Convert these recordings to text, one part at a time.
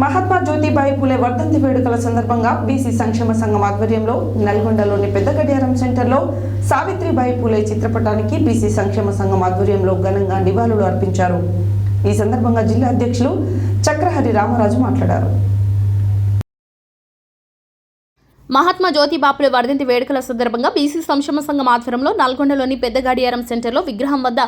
మహాత్మా జ్యోతిబాయి పూలే వర్ధంతి వేడుకల సందర్భంగా బీసీ సంక్షేమ సంఘం ఆధ్వర్యంలో నల్గొండలోని పెద్ద గడియారం సెంటర్లో సావిత్రిబాయి పూలే చిత్రపటానికి బీసీ సంక్షేమ సంఘం ఆధ్వర్యంలో ఘనంగా నివాళులు అర్పించారు. ఈ సందర్భంగా జిల్లా అధ్యక్షులు చక్రహరి రామరాజు మాట్లాడారు. మహాత్మా జ్యోతి బాపుల వర్ధంతి వేడుకల సందర్భంగా బీసీ సంక్షేమ సంఘం ఆధ్వర్యంలో నల్గొండలోని పెద్ద గడియారం సెంటర్లో విగ్రహం వద్ద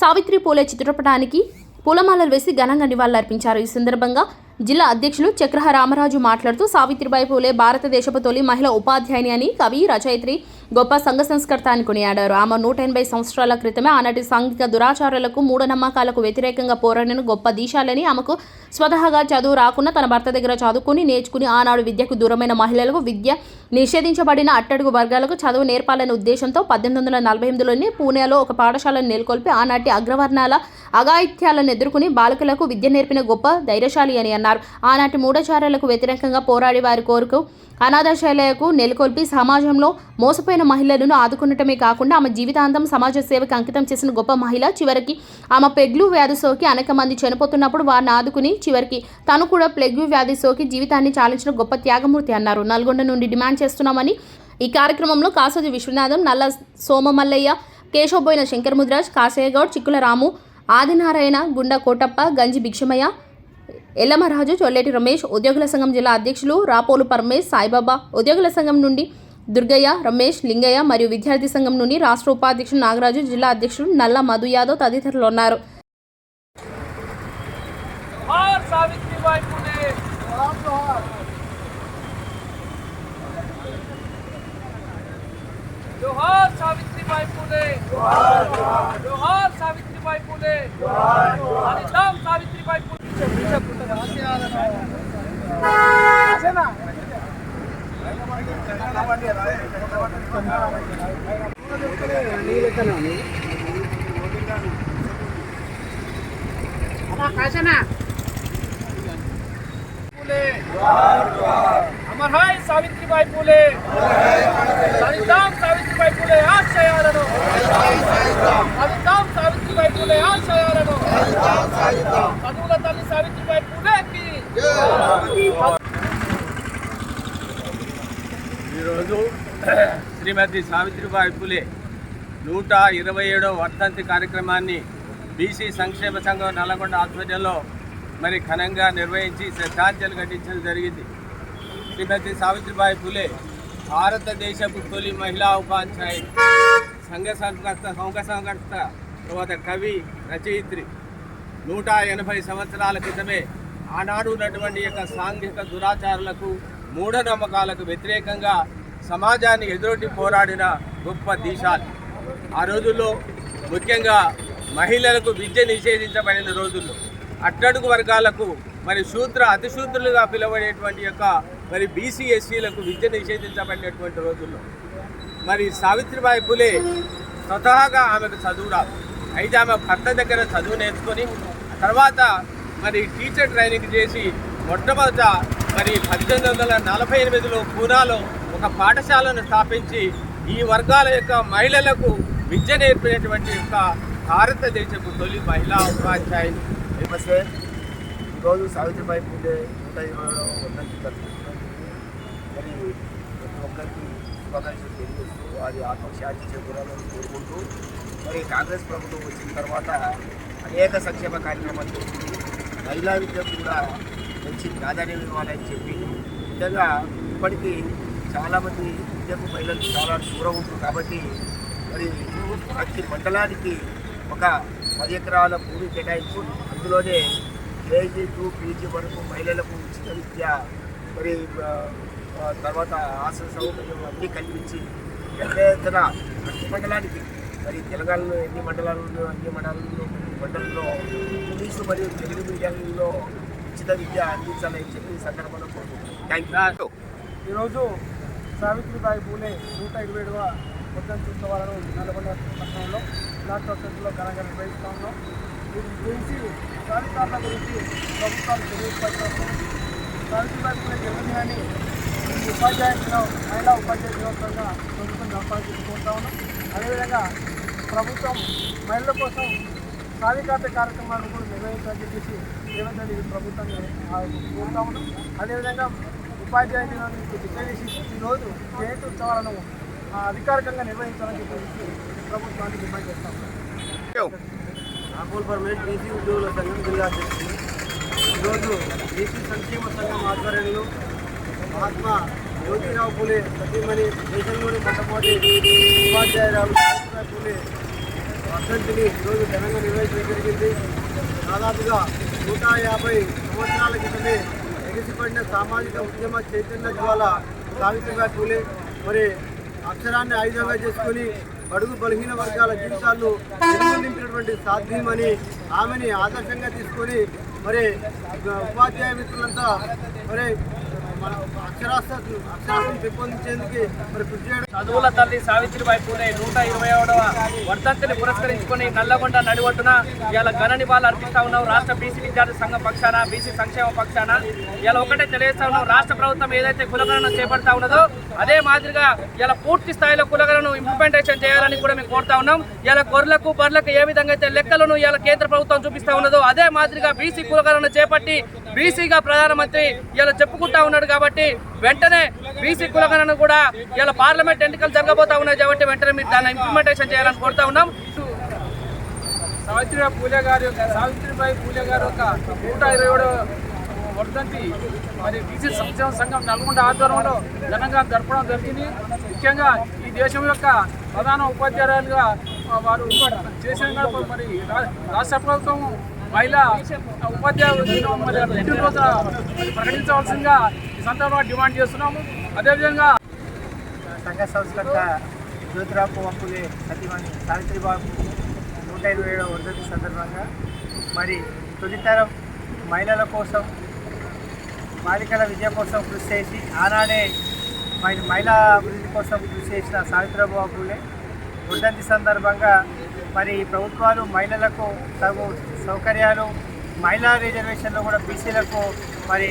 సావిత్రి పూలే చిత్రపటానికి పూలమాలలు వేసి ఘనంగా నివాళులర్పించారు. ఈ సందర్భంగా జిల్లా అధ్యక్షులు చక్రహ రామరాజు మాట్లాడుతూ సావిత్రిబాయి పూలే భారతదేశపు తొలి మహిళ ఉపాధ్యాయుని అని కవి రచయిత్రి గొప్ప సంఘ సంస్కర్త అని కొనియాడారు. ఆమె నూట ఎనభై సంవత్సరాల క్రితమే ఆనాటి సాంఘిక దురాచారాలకు మూఢనమ్మకాలకు వ్యతిరేకంగా పోరాడిన గొప్ప దీశాలని ఆమెకు స్వతహాగా చదువు రాకుండా తన భర్త దగ్గర చదువుకుని నేర్చుకుని ఆనాడు విద్యకు దూరమైన మహిళలకు విద్య నిషేధించబడిన అట్టడుగు వర్గాలకు చదువు నేర్పాలనే ఉద్దేశంతో పద్దెనిమిది వందల నలభై ఎనిమిదిలోనే పూణేలో ఒక పాఠశాలను నెలకొల్పి ఆనాటి అగ్రవర్ణాల అఘాయిత్యాలను ఎదుర్కొని బాలికలకు విద్య నేర్పిన గొప్ప ధైర్యశాలి అని అన్నారు. ఆనాటి మూఢచారాలకు వ్యతిరేకంగా పోరాడి వారి కోరుకు అనాథశాలకు నెలకొల్పి సమాజంలో మోసపోయిన మహిళలను ఆదుకునటమే కాకుండా ఆమె జీవితాంతం సమాజ సేవకు అంకితం చేసిన గొప్ప మహిళ. చివరికి ఆమె పెగ్లు వ్యాధి సోకి అనేక మంది చనిపోతున్నప్పుడు వారిని ఆదుకుని చివరికి తను కూడా ప్లెగ్యూ వ్యాధి సోకి జీవితాన్ని చాలించిన గొప్ప త్యాగమూర్తి అన్నారు. నల్గొండ నుండి డిమాండ్ చేస్తున్నామని ఈ కార్యక్రమంలో కాసోజి విశ్వనాథం నల్ల సోమమల్లయ్య కేశవబోయిన శంకర్ముద్రాజ్ కాసయ్యగౌడ్ చిక్కుల రాము ఆదినారాయణ గుండా కోటప్ప గంజి భిక్షమయ్య ఎల్లమరాజు చొల్లేటి రమేష్ ఉద్యోగుల సంఘం జిల్లా అధ్యక్షులు రాపోలు పరమేష్ సాయిబాబా ఉద్యోగుల సంఘం నుండి దుర్గయ్య రమేష్ లింగయ్య మరియు విద్యార్థి సంఘం నుండి రాష్ట్ర ఉపాధ్యక్షుడు నాగరాజు జిల్లా అధ్యక్షుడు నల్ల మధు యాదవ్ తదితరులు ఉన్నారు. फुले जोहार सावित्रीबाई फुले हरिदाम सावित्रीबाई फुले फुले अमर అమర్హాయ్ సావిత్రిబాయి పూలే. చదిద్దాం సావిత్రిబాయి పూలే ఆశయాలను. చదిద్దాం సావిత్రిబాయి పూలే ఆశయాలను. చదువుల తల్లి సావిత్రిబాయి పూలే ఈరోజు శ్రీమతి సావిత్రిబాయి పూలే నూట ఇరవై ఏడవ వర్ధంతి కార్యక్రమాన్ని బీసీ సంక్షేమ సంఘం నల్లగొండ ఆధ్వర్యంలో మరి ఘనంగా నిర్వహించి శ్రద్ధాంజలి ఘటించడం జరిగింది. శ్రీమతి సావిత్రిబాయి ఫులే భారతదేశపు తొలి మహిళా ఉపాధ్యాయులు సంఘ సంకర్త సంఘ సంకర్త తర్వాత కవి రచయిత్రి. నూట ఎనభై సంవత్సరాల క్రితమే ఆనాడు ఉన్నటువంటి యొక్క సాంఘిక దురాచారాలకు మూఢనమ్మకాలకు వ్యతిరేకంగా సమాజాన్ని ఎదురొట్టి పోరాడిన గొప్ప దీశాలు. ఆ రోజుల్లో ముఖ్యంగా మహిళలకు విద్య నిషేధించబడిన రోజుల్లో అట్టడుగు వర్గాలకు మరి శూద్ర అతిశూద్రులుగా పిలువడేటువంటి యొక్క మరి బీసీ ఎస్సీలకు విద్య నిషేధించబడినటువంటి రోజుల్లో మరి సావిత్రిబాయి పులే స్వతహాగా ఆమెకు చదువు రాదు అయితే ఆమె భర్త దగ్గర చదువు నేర్చుకొని తర్వాత మరి టీచర్ ట్రైనింగ్ చేసి మొట్టమొదట మరి పద్దెనిమిది వందల నలభై ఎనిమిదిలో పూనాలో ఒక పాఠశాలను స్థాపించి ఈ వర్గాల యొక్క మహిళలకు విద్య నేర్పినటువంటి యొక్క భారతదేశపు తొలి మహిళా ఉపాధ్యాయులు. నమస్తే. ఈరోజు సావిత్రిబాయి పూజ నూట ఇరవై వర్ధంతి ప్రతి ఒక్కరికి శుభాకాంక్షలు తెలియజేస్తూ అది ఆత్మశాంతి చేకూరాలని కోరుకుంటూ మరి కాంగ్రెస్ ప్రభుత్వం వచ్చిన తర్వాత అనేక సంక్షేమ కార్యక్రమాలు చేసింది. మహిళా విద్యకు కూడా మంచి ప్రాధాన్యం ఇవ్వాలని చెప్పి నిజంగా ఇప్పటికీ చాలామంది విద్యకు మహిళలు చాలా దూరం ఉంటుంది కాబట్టి మరి ప్రతి మండలానికి ఒక పది ఎకరాల భూమి కేటాయింపు అందులోనే కేజీ టు పీజీ వరకు మహిళలకు ఉచిత విద్య మరి తర్వాత ఆసన సౌకర్యం అన్నీ కల్పించి పెద్ద ఎత్తున ప్రతి మండలానికి మరి తెలంగాణలో ఎన్ని మండలాలు ఉన్నాయో అన్ని మండలాల్లో మండలంలో ఇంగ్లీషు మరియు తెలుగు మీడియంలో ఉచిత విద్య అందించాలని చెప్పి ఈ సందర్భంలో కోరుకుంటున్నాను. థ్యాంక్ యూ ఈరోజు సావిత్రిబాయి పూలే నూట ఇరవై ఏడవ ఉత్సవాలను నల్గొండ పట్టణంలో డాక్టర్ సెంటర్లో ఘనంగా నిర్వహిస్తా ఉన్నాం. దీని గురించి సావిత్రాల గురించి ప్రభుత్వాలు తెలియపరచడం సావిత్రిబాయి పూలే జన్మదినాన్ని ఉపాధ్యాయ దినం మహిళా ఉపాధ్యాయ దినోత్సవంగా ప్రభుత్వం సంపాదించుకుంటా ఉన్నాం అదేవిధంగా ప్రభుత్వం మహిళల కోసం సాధికారత కార్యక్రమాలను కూడా నిర్వహించాలని చెప్పేసి రేవంత్ రెడ్డి ప్రభుత్వాన్ని కోరుతా ఉన్నాం అదేవిధంగా ఉపాధ్యాయ దినాన్ని డిక్లేర్ ఈరోజు జయంతి ఉత్సవాలను అధికారికంగా నిర్వహించాలని చెప్పేసి ప్రభుత్వాన్ని డిమాండ్ చేస్తాం రాహుల్ పరమేష్ బీసీ ఉద్యోగుల సంఘం జిల్లా అధ్యక్షుడు. ఈరోజు బీసీ సంక్షేమ సంఘం ఆధ్వర్యంలో మహాత్మా జ్యోతిరావు పూలే సతీమణి దేశంలోని మొట్టమొదటి ఉపాధ్యాయురాలు సావిత్రిబాయి పూలే. వర్ధంతిని ఈరోజు ఘనంగా నిర్వహించడం జరిగింది. దాదాపుగా నూట యాభై సంవత్సరాల క్రితమే ఎగిసిపడిన సామాజిక ఉద్యమ చైతన్య జ్వాల సావిత్రిబాయి పూలే. మరి అక్షరాన్ని ఆయుధంగా చేసుకొని బడుగు బలహీన వర్గాల జీవితాలు నింపినటువంటి సాధ్యమని ఆమెని ఆదర్శంగా తీసుకొని మరి ఉపాధ్యాయ మిత్రులంతా మరి మన అక్షరాస్యత అక్షరాస్యం పెంపొందించేందుకు మరి కృషి చేయడం చదువుల తల్లి సావిత్రిబాయి పూలే నూట ఇరవై ఏడవ వర్ధంతిని పురస్కరించుకొని నల్లగొండ నడివట్టున ఇలా ఘన నివాళులు అర్పిస్తా ఉన్నాం. రాష్ట్ర బీసీ విద్యార్థి సంఘం పక్షాన బీసీ సంక్షేమ పక్షాన. ఇలా ఒకటే తెలియజేస్తా ఉన్నాం. రాష్ట్ర ప్రభుత్వం ఏదైతే కులగణన చేపడతా ఉన్నదో అదే మాదిరిగా ఇలా పూర్తి స్థాయిలో కులగలను ఇంప్లిమెంటేషన్ చేయాలని కూడా మేము కోరుతా ఉన్నాం. ఇలా గొర్రెలకు బర్రెలకు ఏ విధంగా అయితే లెక్కలను ఇలా కేంద్ర ప్రభుత్వం చూపిస్తా ఉన్నదో అదే మాదిరిగా బీసీ కులగలను చేపట్టి బీసీగా ప్రధానమంత్రి ఇలా చెప్పుకుంటా ఉన్నాడు కాబట్టి వెంటనే బీసీ కులగలను కూడా ఇలా పార్లమెంట్ ఎన్నికలు జరగబోతా ఉన్నాయి కాబట్టి వెంటనే మీరు దాన్ని ఇంప్లిమెంటేషన్ చేయాలని కోరుతా ఉన్నాం. సావిత్రిబాయి పూలే గారి సావిత్రిబాయి పూలే గారు ఒక నూట ఇరవై వర్ధంతి మరి బీసీ సంక్షేమ సంఘం నల్గొండ ఆధ్వర్యంలో ఘనంగా జరపడం జరిగింది. ముఖ్యంగా ఈ దేశం యొక్క ప్రధాన ఉపాధ్యాయులుగా వారు చేసిన మరి రా- రాష్ట్ర ప్రభుత్వం మహిళా ఉపాధ్యాయులు మరి రెండు ప్రకటించవలసిందిగా ఈ సందర్భంగా డిమాండ్ చేస్తున్నాము. అదేవిధంగా సంఘ సంస్కర్త జ్యోతిరావు వంపులే సతీమణి సావిత్రిబాబు నూట ఇరవై ఏడవ వర్ధంతి సందర్భంగా మరి తొలితరం మహిళల కోసం బాలికల విద్య కోసం కృషి చేసి ఆనాడే మరి మహిళా అభివృద్ధి కోసం కృషి చేసిన సావిత్రిబాబు పూలే వర్ధంతి సందర్భంగా మరి ప్రభుత్వాలు మహిళలకు తగు సౌకర్యాలు మహిళా రిజర్వేషన్లో కూడా బీసీలకు మరి